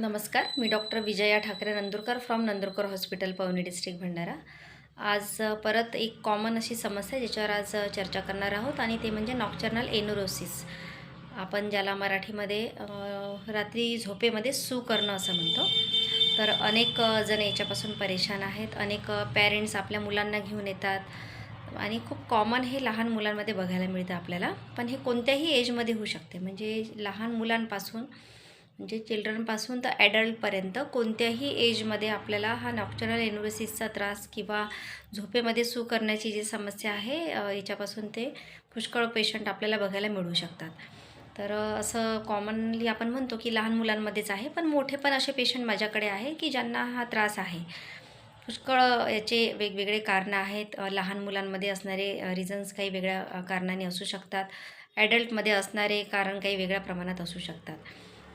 नमस्कार मी doctor Vijaya Thackeray Nandurkar from Nandurkar hospital Pauni district Bhandara. आज परत एक कॉमन अशी समस्या आहे ज्याच्यावर आज चर्चा करणार आहोत आणि ते म्हणजे नॉक्चर्नल एनुरोसिस आपण ज्याला मराठीमध्ये रात्री झोपेमध्ये सू करणं असं म्हणतो. तर अनेक जण याच्यापासून परेशान आहेत. अनेक पॅरेंट्स आपल्या मुलांना घेऊन येतात. आणि खूप कॉमन हे लहान मुलांमध्ये बघायला मिळतं आपल्याला. पण हे कोणत्याही एजमध्ये होऊ शकते. म्हणजे लहान मुलांपासून म्हणजे चिल्ड्रनपासून तर ॲडल्टपर्यंत कोणत्याही एजमध्ये आपल्याला हा नॉक्चरल एन्युरोसिसचा त्रास किंवा झोपेमध्ये सू करण्याची जी समस्या आहे याच्यापासून ते पुष्कळ पेशंट आपल्याला बघायला मिळू शकतात. तर असं कॉमनली आपण म्हणतो की लहान मुलांमध्येच आहे पण मोठे पण असे पेशंट माझ्याकडे आहे की ज्यांना हा त्रास आहे. पुष्कळ याचे वेगवेगळे कारणं आहेत. लहान मुलांमध्ये असणारे रिझन्स काही वेगळ्या कारणाने असू शकतात. ॲडल्टमध्ये असणारे कारण काही वेगळ्या प्रमाणात असू शकतात.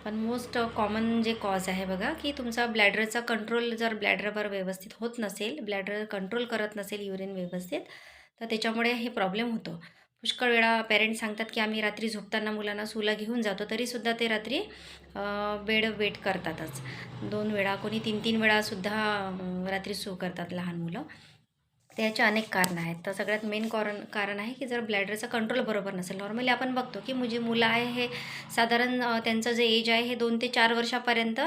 पण मोस्ट कॉमन जे कॉज आहे बघा की तुमचा ब्लॅडरचा कंट्रोल जर ब्लॅडरवर व्यवस्थित होत नसेल ब्लॅडर कंट्रोल करत नसेल युरिन व्यवस्थित तर त्याच्यामुळे हे प्रॉब्लेम होतो. पुष्कळ वेळा पेरेंट्स सांगतात की आम्ही रात्री झोपताना मुलांना सुला घेऊन जातो तरीसुद्धा ते रात्री बेड वेट करतातच. दोन वेळा कोणी तीन तीन वेळासुद्धा रात्री सू करतात लहान मुलं. त्याचे अनेक कारणं आहेत. तर सगळ्यात मेन कारण कारण आहे की जर ब्लॅडरचा कंट्रोल बरोबर नसेल. नॉर्मली आपण बघतो की म्हणजे मुलं आहे हे साधारण त्यांचं जे एज आहे हे दोन ते चार वर्षापर्यंत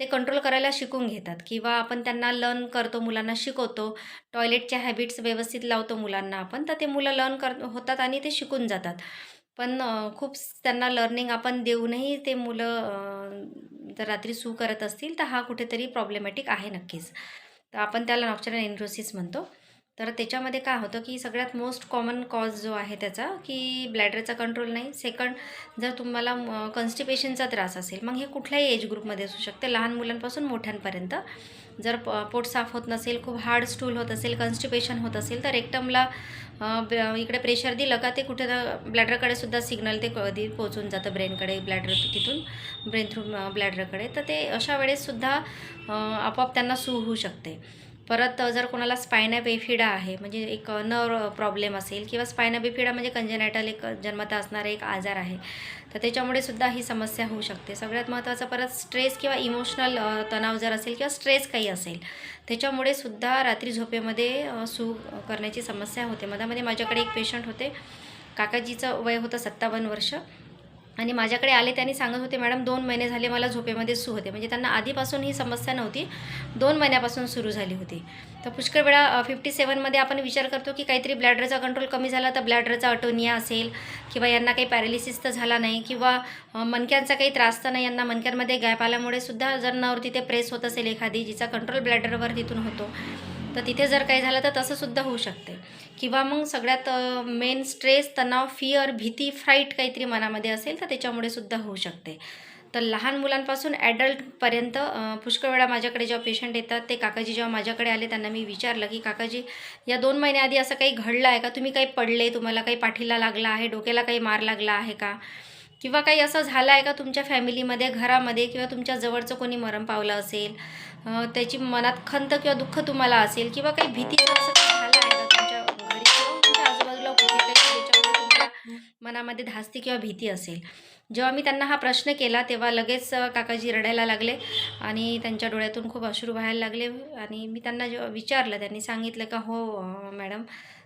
ते कंट्रोल करायला शिकून घेतात. किंवा आपण त्यांना लर्न करतो मुलांना शिकवतो. टॉयलेटच्या हॅबिट्स व्यवस्थित लावतो मुलांना आपण. तर ते मुलं लर्न कर होतात आणि ते शिकून जातात. पण खूप त्यांना लर्निंग आपण देऊनही ते मुलं जर रात्री सू करत असतील तर हा कुठेतरी प्रॉब्लेमॅटिक आहे नक्कीच. तर आपण त्याला नॉक्चरल एन्ड्रोसिस म्हणतो. तर त्याच्यामध्ये काय होतं की सगळ्यात मोस्ट कॉमन कॉज जो आहे त्याचा की ब्लॅडरचा कंट्रोल नाही. सेकंड जर तुम्हाला कन्स्टिपेशनचा त्रास असेल मग हे कुठल्याही एज ग्रुपमध्ये असू शकते. लहान मुलांपासून मोठ्यांपर्यंत. जर प पोट साफ होत नसेल खूप हार्ड स्टूल होत असेल कन्स्टिपेशन होत असेल तर रेक्टमला इकडे प्रेशर दिलं का ते कुठे ब्लॅडरकडे सुद्धा सिग्नल ते कधी पोचून जातं ब्रेनकडे ब्लॅडर तिथून ब्रेन थ्रू ब्लॅडरकडे तर ते अशा वेळेससुद्धा आपोआप त्यांना सू होऊ शकते. परत जर कोणाला स्पायना बेफिडा आहे म्हणजे एक नर प्रॉब्लेम असेल किंवा स्पायना बेफिडा म्हणजे कंजेनायटल एक जन्मता असणारा एक आजार आहे तर त्याच्यामुळे सुद्धा ही समस्या होऊ शकते. सगळ्यात महत्त्वाचं परत स्ट्रेस किंवा इमोशनल तणाव जर असेल किंवा स्ट्रेस काही असेल त्याच्यामुळे सुद्धा रात्री झोपेमध्ये सू करण्याची समस्या होते. मधामध्ये माझ्याकडे एक पेशंट होते. काकाजीचं वय होतं सत्तावन्न वर्ष. आणि माझ्याकडे आले त्यांनी सांगत होते मॅडम दोन महिने झाले मला झोपेमध्ये सू होते. म्हणजे त्यांना आधीपासून ही समस्या नव्हती दोन महिन्यापासून सुरू झाली होती. तर पुष्कळ वेळा फिफ्टी सेवनमध्ये आपण विचार करतो की काहीतरी ब्लॅडरचा कंट्रोल कमी झाला तर ब्लॅडरचा अटोनिया असेल किंवा यांना काही पॅरालिसिस तर झाला नाही किंवा मणक्यांचा काही त्रास तर नाही यांना मणक्यांमध्ये गॅप आल्यामुळे सुद्धा जर नवर तिथे प्रेस होत असेल एखादी जिचा कंट्रोल ब्लॅडरवर तिथून होतो. तर तिथे जर काही झालं तर तसंसुद्धा होऊ शकते. किंवा मग सगळ्यात मेन स्ट्रेस तणाव फिअर भीती फ्राईट काहीतरी मनामध्ये असेल तर त्याच्यामुळे सुद्धा होऊ शकते. तर लहान मुलांपासून ॲडल्टपर्यंत पुष्कळ वेळा माझ्याकडे जेव्हा पेशंट येतात ते काकाजी जेव्हा माझ्याकडे आले त्यांना मी विचारलं की काकाजी या दोन महिन्याआधी असं काही घडलं आहे का? तुम्ही काही पडले? तुम्हाला काही पाठीला लागला आहे? डोक्याला काही मार लागला आहे का? किंवा काही असं झालं आहे का तुमच्या फॅमिलीमध्ये घरामध्ये? किंवा तुमच्या जवळचं कोणी मरण पावलं असेल? त्याची मनात खंत किंवा दुःख तुम्हाला असेल किंवा काही भीती असं झालं आहे का तुमच्या घरी किंवा तुमच्या आजूबाजूला मनामध्ये धास्ती किंवा भीती असेल? जेव्हा मी त्यांना हा प्रश्न केला तेव्हा लगेच काकाजी रडायला लागले आणि त्यांच्या डोळ्यातून खूप अश्रू व्हायला लागले आणि मी त्यांना जेव्हा विचारलं त्यांनी सांगितलं का हो मॅडम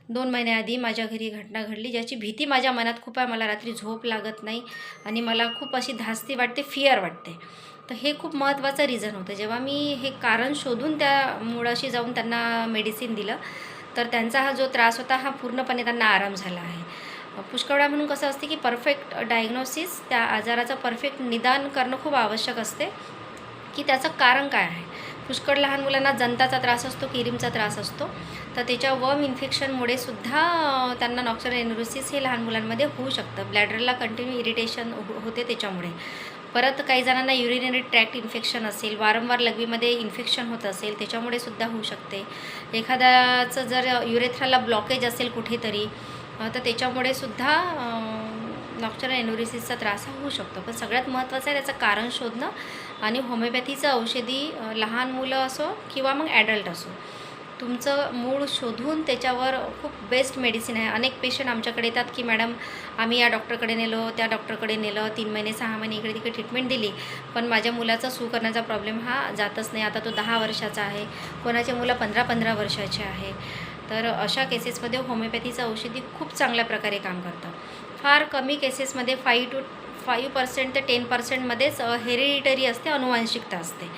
दोन महिन्याआधी माझ्या घरी घटना घडली ज्याची भीती माझ्या मनात खूप आहे मला रात्री झोप लागत नाही आणि मला खूप अशी धास्ती वाटते फिअर वाटते. तर हे खूप महत्त्वाचं रिझन होतं. जेव्हा मी हे कारण शोधून त्या मुळाशी जाऊन त्यांना मेडिसिन दिलं तर त्यांचा हा जो त्रास होता हा पूर्णपणे त्यांना आराम झाला आहे. पुष्कळ म्हणून कसं असते की परफेक्ट डायग्नोसिस त्या आजाराचं परफेक्ट निदान करणं खूप आवश्यक असते. की त्याचं कारण काय आहे? पुष्कळ लहान मुलांना जंताचा त्रास असतो किरीमचा त्रास असतो. तर त्याच्या वर्म इन्फेक्शनमुळे सुद्धा त्यांना नॉक्सर एन्युरोसिस हे लहान मुलांमध्ये होऊ शकतं. ब्लॅडरला कंटिन्यू इरिटेशन होते त्याच्यामुळे. परत काही जणांना युरिनरी ट्रॅक्ट इन्फेक्शन असेल वारंवार लघवीमध्ये इन्फेक्शन होत असेल त्याच्यामुळे सुद्धा होऊ शकते. एखाद्याचं जर युरेथ्राला ब्लॉकेज असेल कुठेतरी तर त्याच्यामुळे सुद्धा नॉक्चरल एन्युरिसिसचा त्रास हा होऊ शकतो. पण सगळ्यात महत्त्वाचं आहे त्याचं कारण शोधणं आणि होमिओपॅथीचं औषधी लहान मुलं असो किंवा मग ॲडल्ट असो. तुमचं मूळ शोधून त्याच्यावर खूप बेस्ट मेडिसिन आहे. अनेक पेशंट आमच्याकडे येतात की मॅडम आम्ही या डॉक्टरकडे नेलो त्या डॉक्टरकडे नेलं तीन महिने सहा महिने इकडे तिकडे ट्रीटमेंट दिली. पण माझ्या मुलाचा सू करण्याचा प्रॉब्लेम हा जातच नाही. आता तो दहा वर्षाचा आहे. कोणाचे मुलं पंधरा पंधरा वर्षाचे आहे. तर अशा केसेसमध्ये होमिओपॅथीचं औषधी खूप चांगल्या प्रकारे काम करतं. फार कमी केसेसमध्ये फाईव्ह टू फाईव्ह पर्सेंट ते टेन पर्सेंटमध्येच हेरिडिटरी असते अनुवांशिकता असते.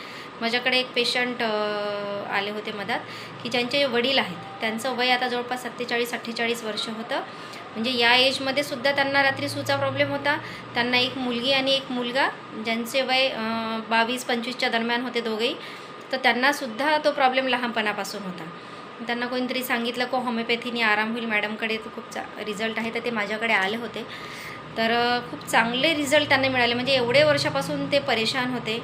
माझ्याकडे एक पेशंट आले होते मधात की ज्यांचे वडील आहेत. त्यांचं वय आता जवळपास सत्तेचाळीस अठ्ठेचाळीस वर्ष होतं. म्हणजे या एजमध्ये सुद्धा त्यांना रात्री सूचा प्रॉब्लेम होता. त्यांना एक मुलगी आणि एक मुलगा ज्यांचे वय बावीस पंचवीसच्या दरम्यान होते दोघेही तर त्यांनासुद्धा तो प्रॉब्लेम लहानपणापासून होता. त्यांना कोणीतरी सांगितलं को होमिओपॅथीने आराम होईल मॅडमकडे तर खूप चा रिझल्ट आहे. तर ते माझ्याकडे आले होते. तर खूप चांगले रिझल्ट त्यांना मिळाले. म्हणजे एवढे वर्षापासून ते परेशान होते.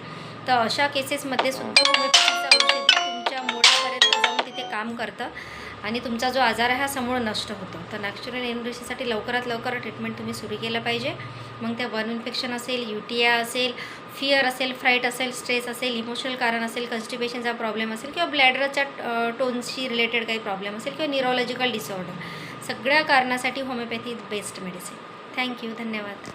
तर अशा केसेसमध्ये सुद्धा होमिओपॅथीचं औषध तुमच्या मुळापर्यंत जाऊन तिथे काम करतं आणि तुमचा जो आजार आहे हा समूळ नष्ट होतो. तर नॅचरल एनर्जीसाठी लवकरात लवकर ट्रीटमेंट तुम्ही सुरू केलं पाहिजे. मग त्या वन इन्फेक्शन असेल यू असेल फिअर असेल फ्राईट असेल स्ट्रेस असेल इमोशनल कारण असेल कन्स्टिपेशनचा प्रॉब्लेम असेल किंवा ब्लॅडरच्या टोन्सशी रिलेटेड काही प्रॉब्लेम असेल किंवा न्यूरोलॉजिकल डिसऑर्डर. सगळ्या कारणासाठी होमिओपॅथी बेस्ट मेडिसिन. थँक्यू धन्यवाद.